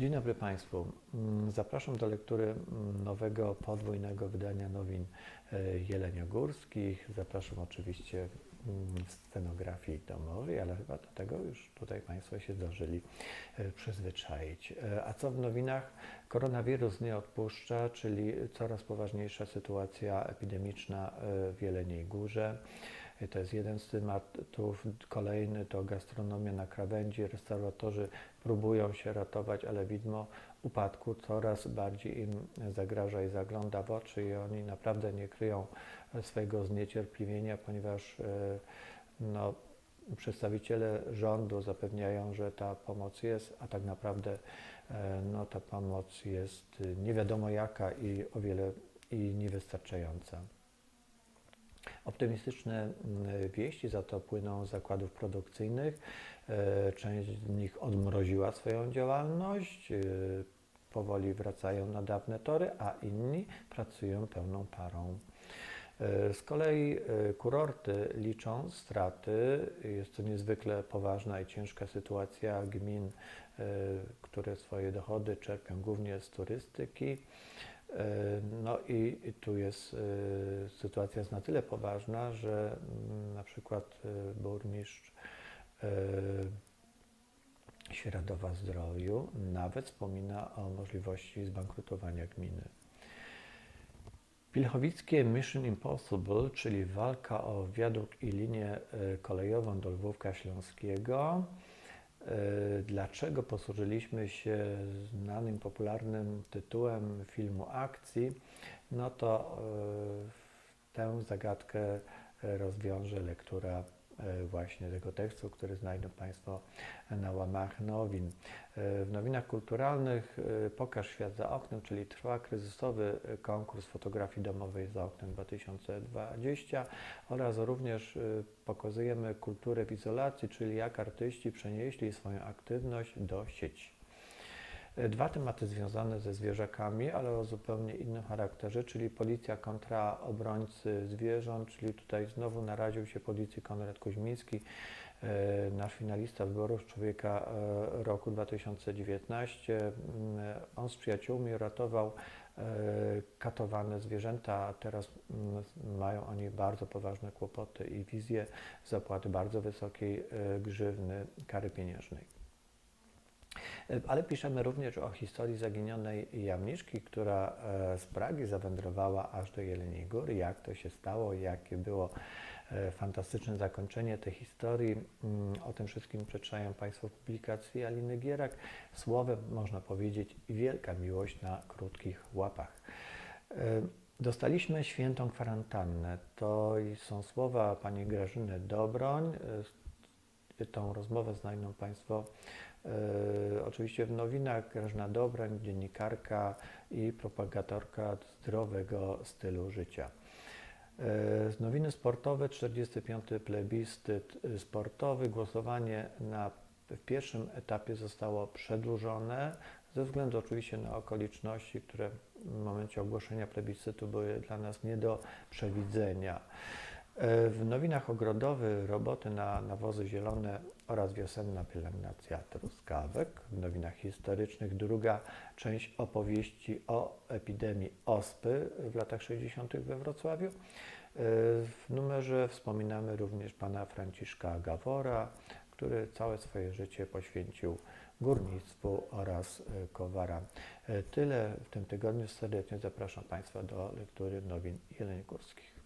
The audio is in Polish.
Dzień dobry Państwu. Mm, Zapraszam do lektury mm, nowego podwójnego wydania nowin e, jeleniogórskich. Zapraszam oczywiście mm, w scenografii domowej, ale chyba do tego już tutaj Państwo się zdążyli e, przyzwyczaić. E, A co w nowinach? Koronawirus nie odpuszcza, czyli coraz poważniejsza sytuacja epidemiczna w Jeleniej Górze. E, To jest jeden z tematów. Kolejny to gastronomia na krawędzi. Restauratorzy próbują się ratować, ale widmo upadku coraz bardziej im zagraża i zagląda w oczy i oni naprawdę nie kryją swojego zniecierpliwienia, ponieważ e, no, przedstawiciele rządu zapewniają, że ta pomoc jest, a tak naprawdę e, no, ta pomoc jest nie wiadomo jaka i o wiele i niewystarczająca. Optymistyczne mm, wieści za to płyną z zakładów produkcyjnych. E, Część z nich odmroziła swoją działalność, e, powoli wracają na dawne tory, a inni pracują pełną parą. E, Z kolei kurorty liczą straty. Jest to niezwykle poważna i ciężka sytuacja gmin, które swoje dochody czerpią głównie z turystyki. E, No i tu jest e, sytuacja jest na tyle poważna, że mm, na przykład e, burmistrz Świeradowa Zdroju nawet wspomina o możliwości zbankrutowania gminy. Pilchowickie Mission Impossible, czyli walka o wiadukt i linię kolejową do Lwówka Śląskiego. E, Dlaczego posłużyliśmy się znanym, popularnym tytułem filmu akcji? No to e, tę zagadkę rozwiąże lektura właśnie tego tekstu, który znajdą Państwo na łamach nowin. E, W nowinach kulturalnych e, Pokaż świat za oknem, czyli trwa kryzysowy e, konkurs fotografii domowej za oknem 2020 oraz również e, pokazujemy kulturę w izolacji, czyli jak artyści przenieśli swoją aktywność do sieci. E, Dwa tematy związane ze zwierzakami, ale o zupełnie innym charakterze, czyli policja kontra obrońcy zwierząt, czyli tutaj znowu naraził się policji Konrad Kuźmiński, e, nasz finalista wyborów Człowieka e, roku 2019. Mm, On z przyjaciółmi ratował katowane zwierzęta, teraz mm, mają oni bardzo poważne kłopoty i wizję zapłaty bardzo wysokiej grzywny kary pieniężnej. E, Ale piszemy również o historii zaginionej jamniczki, która e, z Pragi zawędrowała aż do Jeleniej Góry. Jak to się stało, jakie było e, fantastyczne zakończenie tej historii. Mm, O tym wszystkim przeczytają Państwo w publikacji Aliny Gierak. Słowem można powiedzieć wielka miłość na krótkich łapach. Dostaliśmy świętą kwarantannę. To są słowa pani Grażyny Dobroń. Tą rozmowę znajdą Państwo e, oczywiście w nowinach. Grażyna Dobroń, dziennikarka i propagatorka zdrowego stylu życia. E, Z nowiny sportowe 45. plebiscyt y, sportowy. Głosowanie na, w pierwszym etapie zostało przedłużone ze względu oczywiście na okoliczności, które w momencie ogłoszenia plebiscytu były dla nas nie do przewidzenia. E, W nowinach ogrodowych roboty na nawozy zielone oraz wiosenna pielęgnacja truskawek. W nowinach historycznych druga część opowieści o epidemii ospy w latach 60. we Wrocławiu. E, W numerze wspominamy również pana Franciszka Gawora, który całe swoje życie poświęcił górnictwu oraz e, kowaram. E, Tyle w tym tygodniu. Serdecznie zapraszam Państwa do lektury nowin jeleniogórskich.